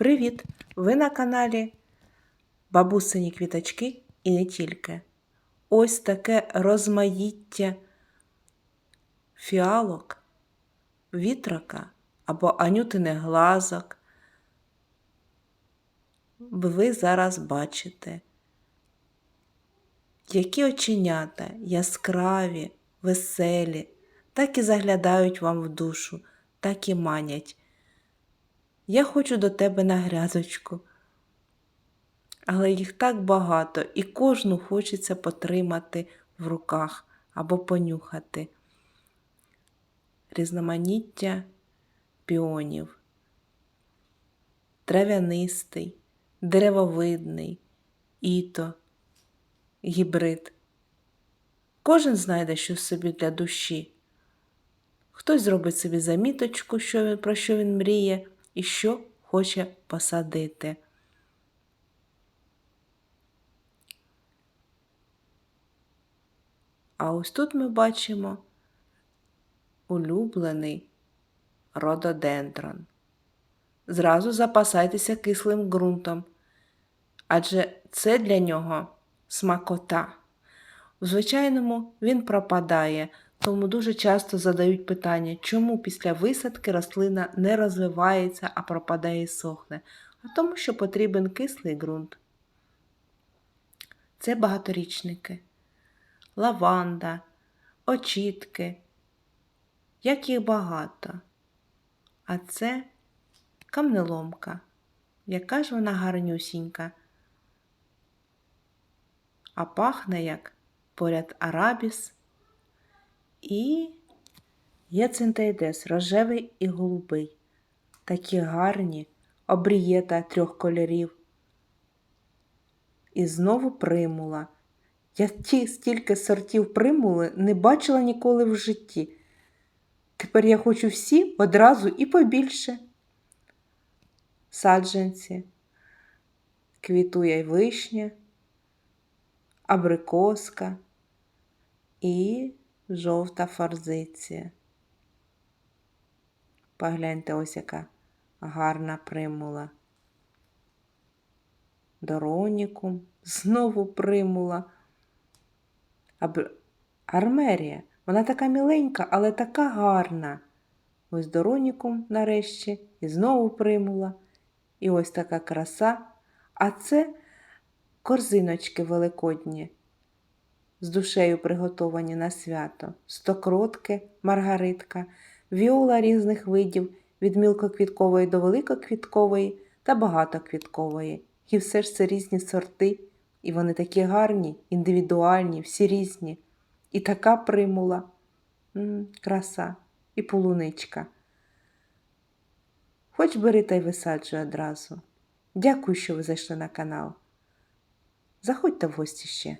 Привіт! Ви на каналі Бабусині квіточки і не тільки. Ось таке розмаїття фіалок, вітрака або анютиних глазок. Ви зараз бачите, які оченята яскраві, веселі, так і заглядають вам в душу, так і манять. Я хочу до тебе на грязочку. Але їх так багато, і кожну хочеться потримати в руках або понюхати. Різноманіття піонів, трав'янистий, деревовидний, іто, гібрид. Кожен знайде щось собі для душі. Хтось зробить собі заміточку, що про що він мріє і що хоче посадити. А ось тут ми бачимо улюблений рододендрон. Зразу запасайтеся кислим ґрунтом, адже це для нього смакота. У звичайному він пропадає, тому дуже часто задають питання, чому після висадки рослина не розвивається, а пропадає і сохне, а тому, що потрібен кислий ґрунт. Це багаторічники, лаванда, очітки, як їх багато. А це камнеломка, яка ж вона гарнюсінька, а пахне як поряд арабіс і є цинтейдес, рожевий і голубий. Такі гарні, обрієта трьох кольорів. І знову примула. Я ті стільки сортів примули не бачила ніколи в житті. Тепер я хочу всі одразу і побільше. Саджанці, квітує й вишня, абрикоска і жовта форзиція. Погляньте, ось яка гарна примула. Доронікум, знову примула. Аб... Армерія, вона така міленька, але така гарна. Ось Доронікум нарешті, і знову примула. І ось така краса. А це корзиночки великодні з душею приготовані на свято, стокротки, маргаритка, віола різних видів від мілкоквіткової до великоквіткової та багатоквіткової. І все ж це різні сорти, і вони такі гарні, індивідуальні, всі різні. І така примула, М, краса, і полуничка. Хоч бери та й висаджуй одразу. Дякую, що ви зайшли на канал. Заходьте в гості ще.